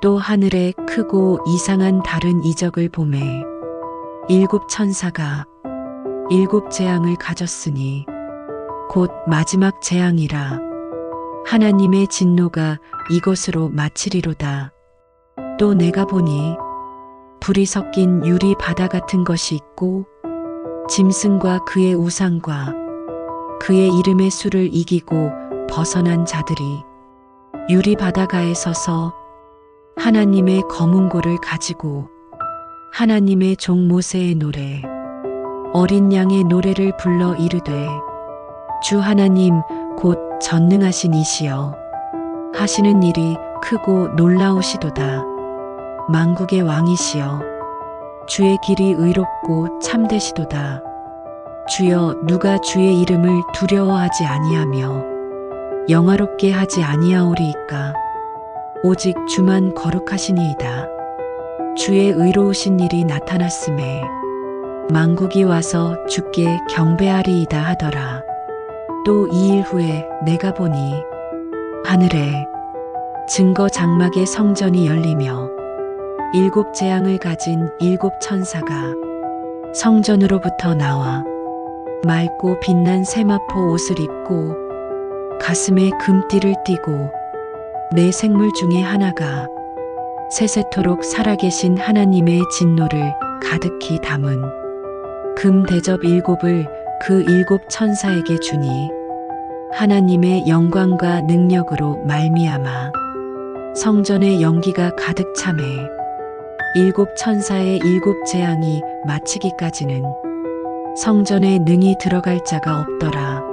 또 하늘에 크고 이상한 다른 이적을 보매 일곱 천사가 일곱 재앙을 가졌으니 곧 마지막 재앙이라 하나님의 진노가 이것으로 마치리로다. 또 내가 보니 불이 섞인 유리 바다 같은 것이 있고 짐승과 그의 우상과 그의 이름의 수를 이기고 벗어난 자들이 유리 바다가에 서서 하나님의 검은고를 가지고 하나님의 종 모세의 노래 어린 양의 노래를 불러 이르되 주 하나님 곧 전능하신 이시여 하시는 일이 크고 놀라우시도다. 만국의 왕이시여 주의 길이 의롭고 참되시도다. 주여 누가 주의 이름을 두려워하지 아니하며 영화롭게 하지 아니하오리이까 오직 주만 거룩하시니이다. 주의 의로우신 일이 나타났음에 만국이 와서 주께 경배하리이다 하더라. 또 이 일 후에 내가 보니 하늘에 증거 장막의 성전이 열리며 일곱 재앙을 가진 일곱 천사가 성전으로부터 나와 맑고 빛난 세마포 옷을 입고 가슴에 금띠를 띠고 내 생물 중에 하나가 세세토록 살아계신 하나님의 진노를 가득히 담은 금 대접 일곱을 그 일곱 천사에게 주니 하나님의 영광과 능력으로 말미암아 성전의 연기가 가득 참해 일곱 천사의 일곱 재앙이 마치기까지는 성전에 능히 들어갈 자가 없더라.